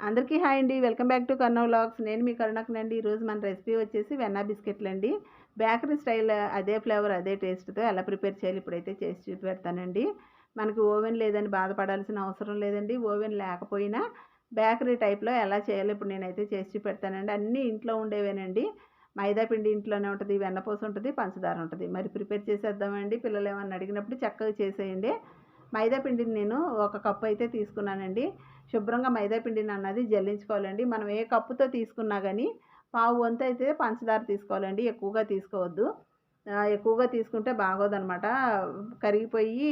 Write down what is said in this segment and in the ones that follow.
అందరికీ హాయ్ అండి. Welcome back to Karna vlogs. నేను మీ కరుణకునండి ఈరోజు మన రెసిపీ వచ్చేసి వెన్నా బిస్కెట్లు అండి బేకరీ స్టైల్ అదే ఫ్లేవర్ అదే టేస్ట్తో ఎలా ప్రిపేర్ చేయాలి ఇప్పుడైతే చేసి చూపెడతానండి. మనకి ఓవెన్ లేదని బాధపడాల్సిన అవసరం లేదండి. ఓవెన్ లేకపోయినా బేకరీ టైప్లో ఎలా చేయాలి ఇప్పుడు నేనైతే చేసి చూపెడతానండి. అన్నీ ఇంట్లో ఉండేవేనండి. మైదా పిండి ఇంట్లోనే ఉంటుంది వెన్నపూస ఉంటుంది పంచదార ఉంటుంది. మరి ప్రిపేర్ చేసేద్దామండి. పిల్లలు ఏమన్నా అడిగినప్పుడు చక్కగా చేసేయండి. మైదా పిండిని నేను ఒక కప్పు అయితే తీసుకున్నానండి. శుభ్రంగా మైదాపిండిని అన్నది జల్లించుకోవాలండి. మనం ఏ కప్పుతో తీసుకున్నా కానీ పావు వంతు అయితే పంచదార తీసుకోవాలండి. ఎక్కువగా తీసుకోవద్దు. ఎక్కువగా తీసుకుంటే బాగోదనమాట కరిగిపోయి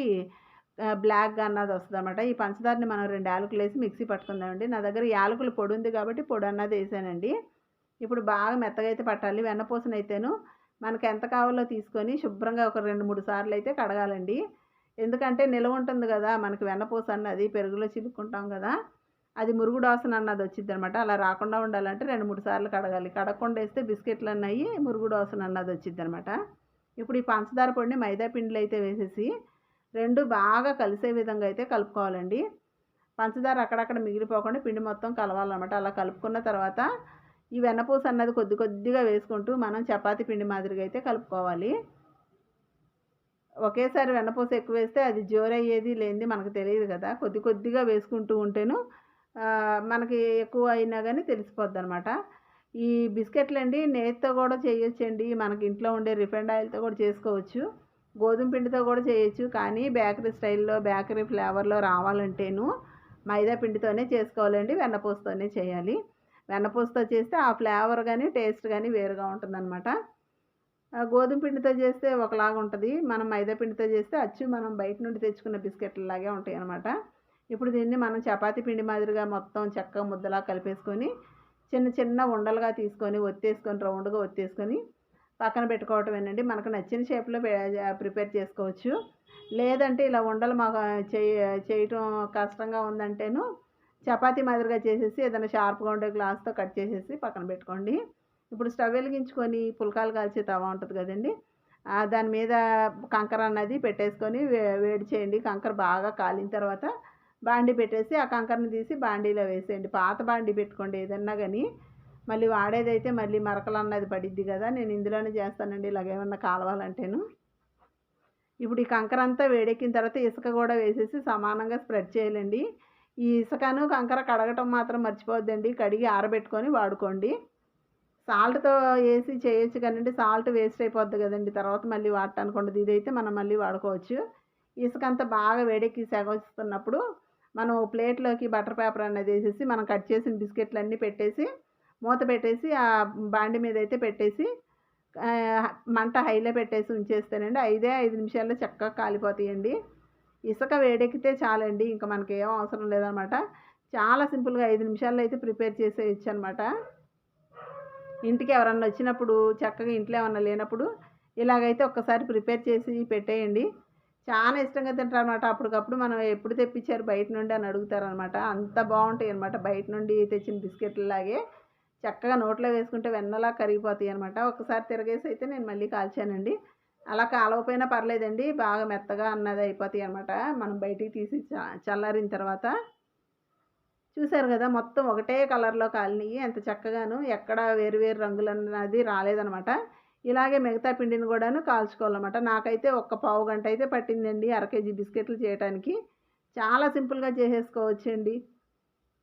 బ్లాక్గా అన్నది వస్తుంది అనమాట ఈ పంచదారని మనం రెండు యాలకులు వేసి మిక్సీ పట్టుకుందామండి. నా దగ్గర యాలకులు పొడి ఉంది కాబట్టి పొడి అన్నది వేసానండి. ఇప్పుడు బాగా మెత్తగా అయితే పట్టాలి. వెన్నపూసన అయితేను ఎంత కావాలో తీసుకొని శుభ్రంగా ఒక రెండు మూడు సార్లు అయితే కడగాలండి. ఎందుకంటే నిలవ ఉంటుంది కదా మనకి వెన్నపూస అన్నది పెరుగులో చిలుక్కుంటాం కదా అది మురుగు డోసన అన్నది వచ్చింది అనమాట అలా రాకుండా ఉండాలంటే రెండు మూడు సార్లు కడగాలి. కడగకుండా వేస్తే బిస్కెట్లు అన్నవి మురుగు డోసన అన్నది వచ్చింది అనమాట ఇప్పుడు ఈ పంచదార పొడిని మైదా పిండిలో అయితే వేసేసి రెండు బాగా కలిసే విధంగా అయితే కలుపుకోవాలండి. పంచదార అక్కడక్కడ మిగిలిపోకుండా పిండి మొత్తం కలవాలన్నమాట. అలా కలుపుకున్న తర్వాత ఈ వెన్నపూస అన్నది కొద్ది కొద్దిగా వేసుకుంటూ మనం చపాతీ పిండి మాదిరిగా అయితే కలుపుకోవాలి. ఒకేసారి వెన్నపూస ఎక్కువ వేస్తే అది జోరయ్యేది లేనిది మనకు తెలియదు కదా. కొద్ది కొద్దిగా వేసుకుంటూ ఉంటేను మనకి ఎక్కువ అయినా కానీ తెలిసిపోద్ది అనమాట ఈ బిస్కెట్లు అండి నేతితో కూడా చేయొచ్చండి. మనకి ఇంట్లో ఉండే రిఫైండ్ ఆయిల్తో కూడా చేసుకోవచ్చు. గోధుమ పిండితో కూడా చేయొచ్చు. కానీ బేకరీ స్టైల్లో బేకరీ ఫ్లేవర్లో రావాలంటేను మైదా పిండితోనే చేసుకోవాలండి వెన్నపూసతోనే చేయాలి. వెన్నపూసతో చేస్తే ఆ ఫ్లేవర్ కానీ టేస్ట్ కానీ వేరుగా ఉంటుందన్నమాట. గోధుమ పిండితో చేస్తే ఒకలాగా ఉంటుంది. మనం మైదా పిండితో చేస్తే అచ్చు మనం బయట నుండి తెచ్చుకున్న బిస్కెట్లు లాగే ఉంటాయి అనమాట ఇప్పుడు దీన్ని మనం చపాతి పిండి మాదిరిగా మొత్తం చక్కగా ముద్దలా కలిపేసుకొని చిన్న చిన్న ఉండలుగా తీసుకొని ఒత్తేసుకొని రౌండ్గా ఒత్తేసుకొని పక్కన పెట్టుకోవటమేనండి మనకు నచ్చిన షేప్లో ప్రిపేర్ చేసుకోవచ్చు. లేదంటే ఇలా ఉండలు మాకు చేయటం కష్టంగా ఉందంటేను చపాతీ మాదిరిగా చేసేసి ఏదైనా షార్ప్గా ఉండే గ్లాస్తో కట్ చేసేసి పక్కన పెట్టుకోండి. ఇప్పుడు స్టవ్ వెలిగించుకొని పుల్కాలు కాల్చే తవా ఉంటుంది కదండి. దాని మీద కంకర అన్నది పెట్టేసుకొని వేడి చేయండి. కంకర బాగా కాలిన తర్వాత బాండి పెట్టేసి ఆ కంకరని తీసి బాండీలో వేసేయండి. పాత బాండీ పెట్టుకోండి ఏదన్నా కానీ మళ్ళీ వాడేదైతే మళ్ళీ మరకలు అన్నది పడిద్ది కదా నేను ఇందులోనే చేస్తానండి. ఇలాగేమన్నా కాలవాలంటేను. ఇప్పుడు ఈ కంకర అంతా వేడెక్కిన తర్వాత ఇసుక కూడా వేసేసి సమానంగా స్ప్రెడ్ చేయాలండి. ఈ ఇసుకను కంకర కడగటం మాత్రం మర్చిపోవద్దండి. కడిగి ఆరబెట్టుకొని వాడుకోండి. సాల్ట్తో వేసి చేయొచ్చు కానండి సాల్ట్ వేస్ట్ అయిపోద్ది కదండి. తర్వాత మళ్ళీ వాడటానికి ఉండదు. ఇదైతే మనం మళ్ళీ వాడుకోవచ్చు. ఇసుక అంతా బాగా వేడెక్కి సెగొస్తున్నప్పుడు మనం ప్లేట్లోకి బటర్ పేపర్ అనేది వేసేసి మనం కట్ చేసిన బిస్కెట్లు అన్నీ పెట్టేసి మూత పెట్టేసి ఆ బాండి మీద అయితే పెట్టేసి మంట హైలో పెట్టేసి ఉంచేస్తానండి ఐదే ఐదు నిమిషాల్లో చక్కగా కాలిపోతాయండి. ఇసుక వేడెక్కితే చాలండి. ఇంకా మనకి ఏం అవసరం లేదనమాట. చాలా సింపుల్గా ఐదు నిమిషాల్లో అయితే ప్రిపేర్ చేసేయచ్చు అనమాట ఇంటికి ఎవరన్నా వచ్చినప్పుడు చక్కగా ఇంట్లో ఏమన్నా లేనప్పుడు ఇలాగైతే ఒక్కసారి ప్రిపేర్ చేసి పెట్టేయండి. చాలా ఇష్టంగా తింటారనమాట అప్పటికప్పుడు మనం ఎప్పుడు తెప్పించారు బయట నుండి అని అడుగుతారనమాట అంత బాగుంటాయి అనమాట బయట నుండి తెచ్చిన బిస్కెట్లు లాగే చక్కగా నోట్లో వేసుకుంటే వెన్నలా కరిగిపోతాయి అనమాట ఒకసారి తిరగేసి అయితే నేను మళ్ళీ కాల్చానండి. అలా కాలవపోయినా పర్లేదండి. బాగా మెత్తగా అన్నది అయిపోతాయి అనమాట మనం బయటికి తీసి చ- చల్లారిన తర్వాత చూశారు కదా మొత్తం ఒకటే కలర్లో కాలినవి ఎంత చక్కగాను ఎక్కడ వేరు వేరు రంగులు అన్నది రాలేదనమాట ఇలాగే మిగతా పిండిని కూడాను కాల్చుకోవాలన్నమాట. నాకైతే ఒక్క పావు గంట అయితే పట్టిందండి అర కేజీ బిస్కెట్లు చేయడానికి చాలా సింపుల్గా చేసేసుకోవచ్చండి.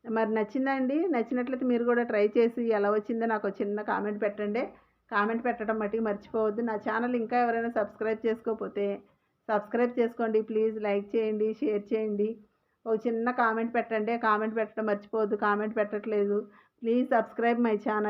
మరి నచ్చిందా అండి నచ్చినట్లయితే మీరు కూడా ట్రై చేసి ఎలా వచ్చిందో నాకు చిన్న కామెంట్ పెట్టండి. కామెంట్ పెట్టడం మట్టికి మర్చిపోవద్దు. నా ఛానల్ ఇంకా ఎవరైనా సబ్స్క్రైబ్ చేసుకోకపోతే సబ్స్క్రైబ్ చేసుకోండి. ప్లీజ్ లైక్ చేయండి షేర్ చేయండి. ఒక చిన్న కామెంట్ పెట్టండి. కామెంట్ పెట్టడం మర్చిపోవద్దు. కామెంట్ పెట్టట్లేదు. Please subscribe my channel.